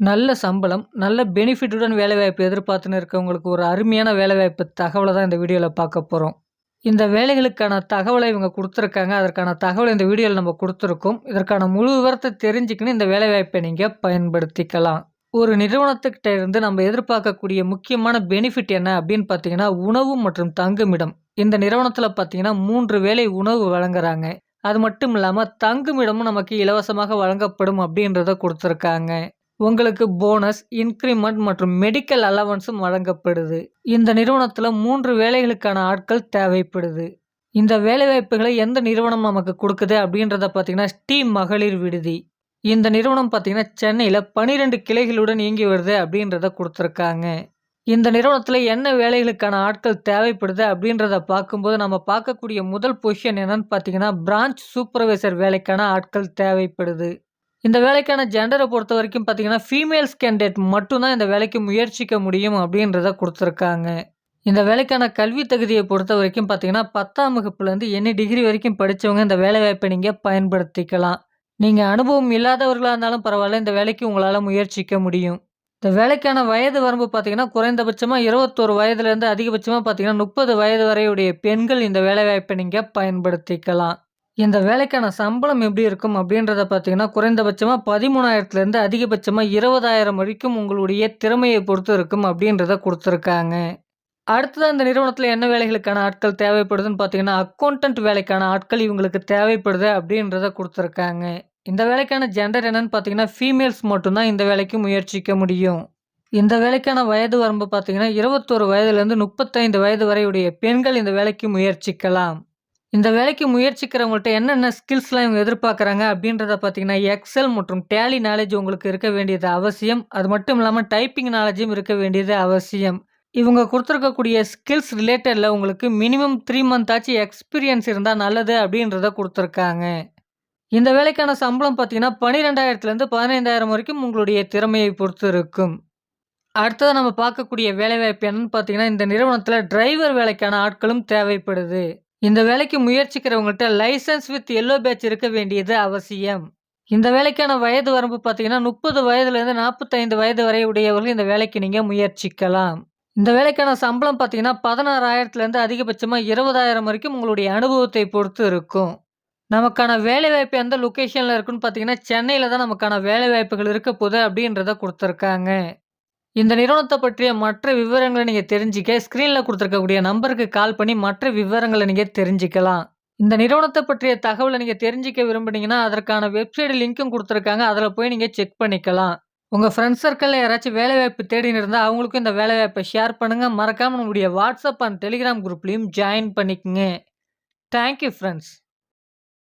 நல்ல சம்பளம், நல்ல பெனிஃபிட்டுடன் வேலைவாய்ப்பு எதிர்பார்த்துன்னு இருக்கவங்களுக்கு ஒரு அருமையான வேலைவாய்ப்பு தகவலை தான் இந்த வீடியோவில் பார்க்க போகிறோம் இந்த வேலைகளுக்கான தகவலை இவங்க கொடுத்துருக்காங்க அதற்கான தகவலை இந்த வீடியோவில் நம்ம கொடுத்துருக்கோம் இதற்கான முழு விவரத்தை தெரிஞ்சுக்கின்னு இந்த வேலைவாய்ப்பை நீங்கள் பயன்படுத்திக்கலாம். ஒரு நிறுவனத்துக்கிட்ட இருந்து நம்ம எதிர்பார்க்கக்கூடிய முக்கியமான பெனிஃபிட் என்ன அப்படின்னு பார்த்தீங்கன்னா, உணவு மற்றும் தங்குமிடம். இந்த நிறுவனத்தில் பார்த்தீங்கன்னா மூன்று வேலை உணவு வழங்குறாங்க. அது மட்டும் இல்லாமல் தங்குமிடமும் நமக்கு இலவசமாக வழங்கப்படும் அப்படின்றத கொடுத்துருக்காங்க உங்களுக்கு போனஸ், இன்க்ரிமெண்ட் மற்றும் மெடிக்கல் அலவன்ஸும் வழங்கப்படுது. இந்த நிறுவனத்தில் மூன்று வேலைகளுக்கான ஆட்கள் தேவைப்படுது. இந்த வேலைவாய்ப்புகளை எந்த நிறுவனம் நமக்கு கொடுக்குது அப்படின்றத பார்த்தீங்கன்னா, ஸ்டீம் மகளிர் விடுதி. இந்த நிறுவனம் பார்த்தீங்கன்னா, சென்னையில் பனிரெண்டு கிளைகளுடன் இயங்கி வருது அப்படின்றத கொடுத்துருக்காங்க இந்த நிறுவனத்தில் என்ன வேலைகளுக்கான ஆட்கள் தேவைப்படுது அப்படின்றத பார்க்கும்போது, நம்ம பார்க்கக்கூடிய முதல் பொசிஷன் என்னன்னு பார்த்தீங்கன்னா, பிரான்ச் சூப்பர்வைசர் வேலைக்கான ஆட்கள் தேவைப்படுது. இந்த வேலைக்கான ஜென்டரை பொறுத்த வரைக்கும் பார்த்தீங்கன்னா, ஃபீமேல்ஸ் கேண்டிடேட் மட்டும்தான் இந்த வேலைக்கு முயற்சிக்க முடியும் அப்படின்றத கொடுத்துருக்காங்க இந்த வேலைக்கான கல்வி பொறுத்த வரைக்கும் பார்த்தீங்கன்னா, 10ஆம் வகுப்புலேருந்து என்ன டிகிரி வரைக்கும் படித்தவங்க இந்த வேலைவாய்ப்பை நீங்கள் பயன்படுத்திக்கலாம். நீங்கள் அனுபவம் இல்லாதவர்களாக இருந்தாலும் பரவாயில்ல இந்த வேலைக்கு உங்களால் முயற்சிக்க முடியும். இந்த வேலைக்கான வயது வரம்பு பார்த்தீங்கன்னா, குறைந்தபட்சமாக இருபத்தோரு வயதுலேருந்து அதிகபட்சமாக பார்த்தீங்கன்னா, 30 வயது வரையுடைய பெண்கள் இந்த வேலைவாய்ப்பை நீங்கள் பயன்படுத்திக்கலாம். இந்த வேலைக்கான சம்பளம் எப்படி இருக்கும் அப்படின்றத பார்த்தீங்கன்னா, குறைந்தபட்சமாக பதிமூணாயிரத்துலேருந்து அதிகபட்சமாக இருபதாயிரம் வரைக்கும் உங்களுடைய திறமையை பொறுத்து இருக்கும் அப்படின்றத கொடுத்துருக்காங்க அடுத்தது இந்த நிறுவனத்தில் என்ன வேலைகளுக்கான ஆட்கள் தேவைப்படுதுன்னு பார்த்தீங்கன்னா, அக்கவுண்டன்ட் வேலைக்கான ஆட்கள் இவங்களுக்கு தேவைப்படுது அப்படின்றத கொடுத்துருக்காங்க இந்த வேலைக்கான ஜெண்டர் என்னன்னு பார்த்தீங்கன்னா, ஃபீமேல்ஸ் மட்டும்தான் இந்த வேலைக்கு முயற்சிக்க முடியும். இந்த வேலைக்கான வயது வரம்பு பார்த்தீங்கன்னா, இருபத்தோரு வயதுலேருந்து முப்பத்தைந்து வயது வரையுடைய பெண்கள் இந்த வேலைக்கு முயற்சிக்கலாம். இந்த வேலைக்கு முயற்சிக்கிறவங்கள்ட்ட என்னென்ன ஸ்கில்ஸ்லாம் இவங்க எதிர்பார்க்குறாங்க அப்படின்றத பார்த்தீங்கன்னா, எக்ஸல் மற்றும் டேலி நாலேஜ் உங்களுக்கு இருக்க வேண்டியது அவசியம். அது மட்டும் இல்லாமல் டைப்பிங் நாலேஜும் இருக்க வேண்டியது அவசியம். இவங்க கொடுத்துருக்கக்கூடிய ஸ்கில்ஸ் ரிலேட்டடில் உங்களுக்கு மினிமம் த்ரீ மந்த் ஆச்சு எக்ஸ்பீரியன்ஸ் இருந்தால் நல்லது அப்படின்றத கொடுத்துருக்காங்க இந்த வேலைக்கான சம்பளம் பார்த்தீங்கன்னா, 12,000லேருந்து 15,000 வரைக்கும் உங்களுடைய திறமையை பொறுத்து இருக்கும். அடுத்தது நம்ம பார்க்கக்கூடிய வேலைவாய்ப்பு என்னன்னு பார்த்தீங்கன்னா, இந்த நிறுவனத்தில் டிரைவர் வேலைக்கான ஆட்களும் தேவைப்படுது. இந்த வேலைக்கு முயற்சிக்கிறவங்கள்ட்ட லைசென்ஸ் வித் எல்லோ பேட்ச் இருக்க வேண்டியது அவசியம். இந்த வேலைக்கான வயது வரம்பு பார்த்தீங்கன்னா, முப்பது வயதுலேருந்து நாற்பத்தைந்து வயது வரை உடையவர்கள் இந்த வேலைக்கு நீங்கள் முயற்சிக்கலாம். இந்த வேலைக்கான சம்பளம் பார்த்தீங்கன்னா, பதினாறாயிரத்துலேருந்து அதிகபட்சமாக இருபதாயிரம் வரைக்கும் உங்களுடைய அனுபவத்தை பொறுத்து இருக்கும். நமக்கான வேலைவாய்ப்பு எந்த லொக்கேஷனில் இருக்குன்னு பார்த்தீங்கன்னா, சென்னையில் தான் நமக்கான வேலைவாய்ப்புகள் இருக்க போது அப்படின்றத கொடுத்துருக்காங்க இந்த நிறுவனத்தை பற்றிய மற்ற விவரங்களை நீங்கள் தெரிஞ்சிக்க ஸ்க்ரீனில் கொடுத்துருக்கக்கூடிய நம்பருக்கு கால் பண்ணி மற்ற விவரங்களை நீங்கள் தெரிஞ்சுக்கலாம். இந்த நிறுவனத்தை பற்றிய தகவலை நீங்கள் தெரிஞ்சிக்க விரும்புனீங்கன்னா, அதற்கான வெப்சைட் லிங்க்கும் கொடுத்துருக்காங்க அதில் போய் நீங்கள் செக் பண்ணிக்கலாம். உங்கள் ஃப்ரெண்ட்ஸ் சர்க்கிளில் யாராச்சும் வேலைவாய்ப்பு தேடின்னு இருந்தால் அவங்களுக்கும் இந்த வேலைவாய்ப்பை ஷேர் பண்ணுங்கள் மறக்காமல் நம்முடைய வாட்ஸ்அப் அண்ட் டெலிகிராம் குரூப்லேயும் ஜாயின் பண்ணிக்கங்க. Thank you